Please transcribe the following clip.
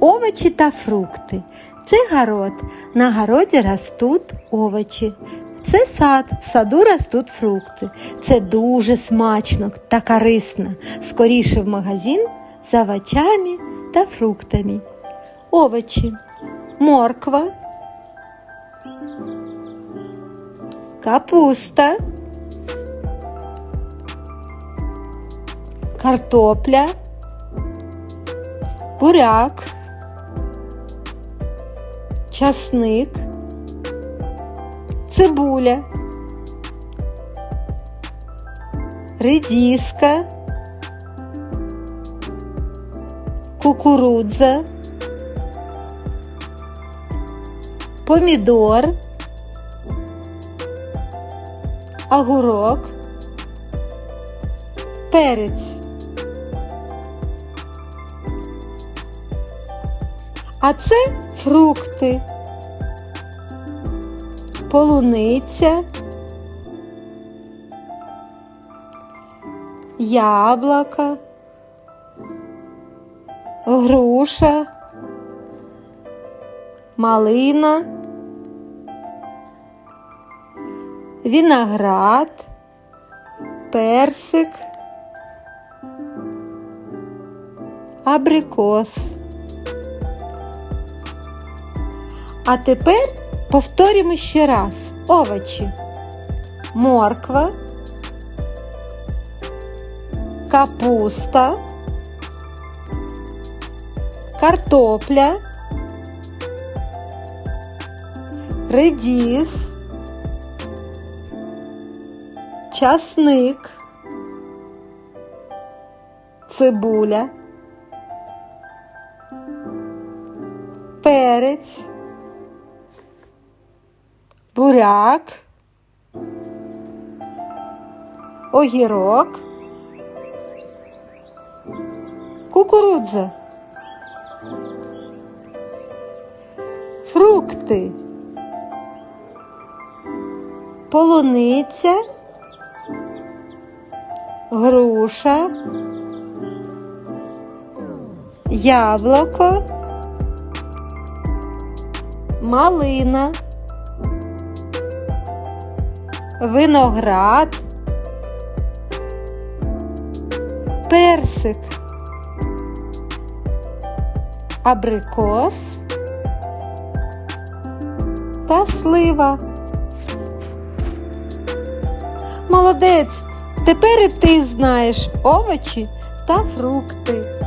Овочі та фрукти. Це город. На городі ростуть овочі. Це сад, в саду ростуть фрукти. Це дуже смачно та корисно. Скоріше в магазин з овочами та фруктами. Овочі. Морква. Капуста. Картопля. Буряк. Часник. Цибуля. Редиска. Кукурудза. Помідор. Огурок. Перець. А це фрукти. Полуниця. Яблоко. Груша. Малина. Виноград. Персик. Абрикос. А тепер повторимо ще раз. Овочі. Морква, капуста, картопля, редіс, часник, цибуля, перець буряк, огірок, кукурудза, фрукти, полуниця, груша, яблуко, малина виноград, персик, абрикос та слива. Молодець! Тепер і ти знаєш овочі та фрукти.